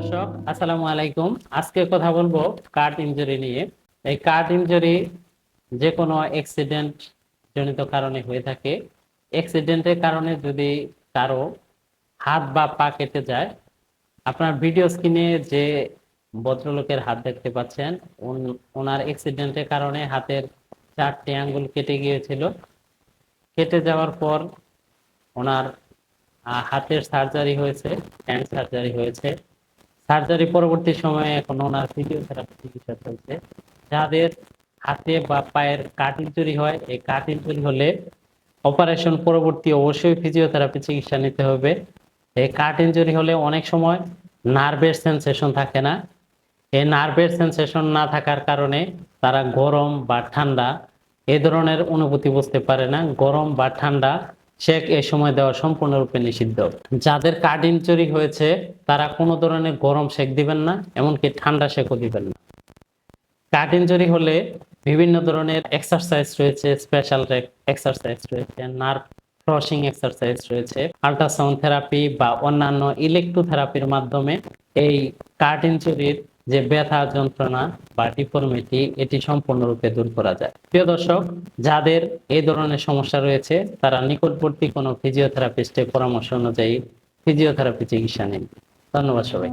দর্শক, আসসালামু আলাইকুম। আজকে কথা বলব কার্ড ইনজুরি নিয়ে। এই কার্ড ইনজুরি যে কোনো অ্যাক্সিডেন্ট জনিত কারণে হয়ে থাকে। অ্যাক্সিডেন্টের কারণে যদি কারও হাত বা পা কেটে যায়, আপনার ভিডিও স্ক্রিনে যে ভদ্রলোকের হাত দেখতে পাচ্ছেন ওনার অ্যাক্সিডেন্টের কারণে হাতের চারটি আঙ্গুল কেটে গিয়েছিল। কেটে যাওয়ার পর ওনার হাতের সার্জারি হয়েছে হ্যান্ড সার্জারি হয়েছে। সার্জারি পরবর্তী সময়ে এখন ওনার ফিজিওথেরাপি চিকিৎসা চলছে। যাদের হাতে বা পায়ের কাট ইনজুরি হয়, এই কাট ইনজুরি হলে অপারেশন পরবর্তী অবশ্যই ফিজিওথেরাপি চিকিৎসা নিতে হবে। এই কাট ইনজুরি হলে অনেক সময় নার্ভের সেন্সেশন থাকে না। এই নার্ভের সেন্সেশন না থাকার কারণে তারা গরম বা ঠান্ডা এ ধরনের অনুভূতি বুঝতে পারে না। গরম বা ঠান্ডা শেক এই সময় দেওয়া সম্পূর্ণরূপে নিষিদ্ধ। যাদের কার্ড ইনজুরি হয়েছে, তারা কোনো ধরনের গরম শেক দিবেন না, এমনকি ঠান্ডা শেকও দিবেন না। কার্ড ইনজুরি হলে বিভিন্ন ধরনের এক্সারসাইজ রয়েছে স্পেশাল এক্সারসাইজ রয়েছে নার্ভ ক্রসিং এক্সারসাইজ রয়েছে আল্ট্রাসাউন্ড থেরাপি বা অন্যান্য ইলেকট্রোথেরাপির মাধ্যমে এই কার্ড ইনজুরির যে ব্যথা, যন্ত্রণা বা ডিফর্মিটি এটি সম্পূর্ণরূপে দূর করা যায়। প্রিয় দর্শক, যাদের এই ধরনের সমস্যা রয়েছে, তারা নিকটবর্তী কোনো ফিজিওথেরাপিস্টের পরামর্শ অনুযায়ী ফিজিওথেরাপি চিকিৎসা নিন। ধন্যবাদ সবাই